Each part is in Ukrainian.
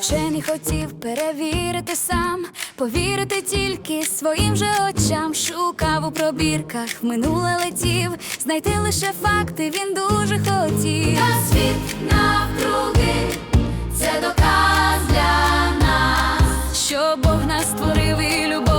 Вчений хотів перевірити сам, повірити тільки своїм же очам. Шукав у пробірках, в минуле летів, знайти лише факти він дуже хотів. Та світ навкруги, це доказ для нас, що Бог нас створив і любов'ю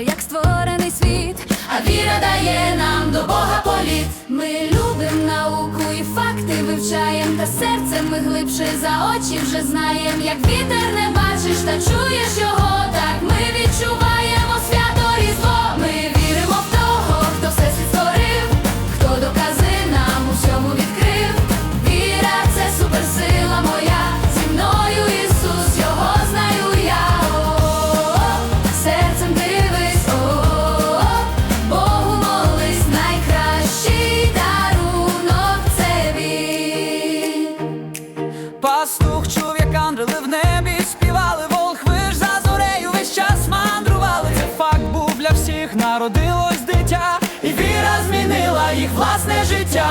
покаже, як створений світ, а віра дає нам до Бога політ. Ми любим науку і факти вивчаєм, та серцем ми глибше за очі вже знаєм, як вітер не бачиш та чуєш його. Чув, як ангели в небі співали, волхви ж за зорею весь час мандрували. Це факт був для всіх, народилось дитя, і віра змінила їх власне життя.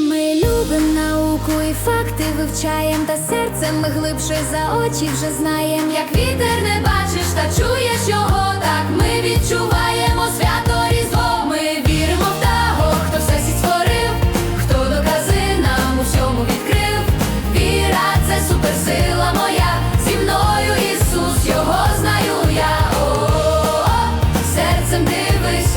Ми любим науку і факти вивчаєм, та серцем ми глибше за очі вже знаєм. Як вітер не бачиш дивись,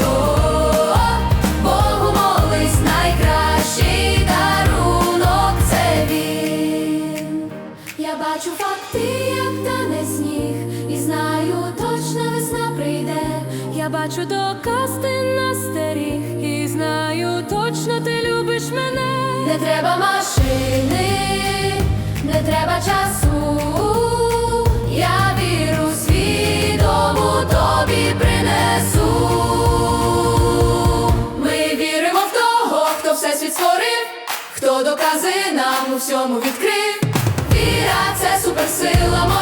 Богу молись, найкращий дарунок це він. Я бачу факти, як тане сніг, і знаю, точно весна прийде. Я бачу доказ ти настеріг, і знаю, точно ти любиш мене. Не треба машини, не треба часу. Хто докази нам у всьому відкрив. Віра це суперсила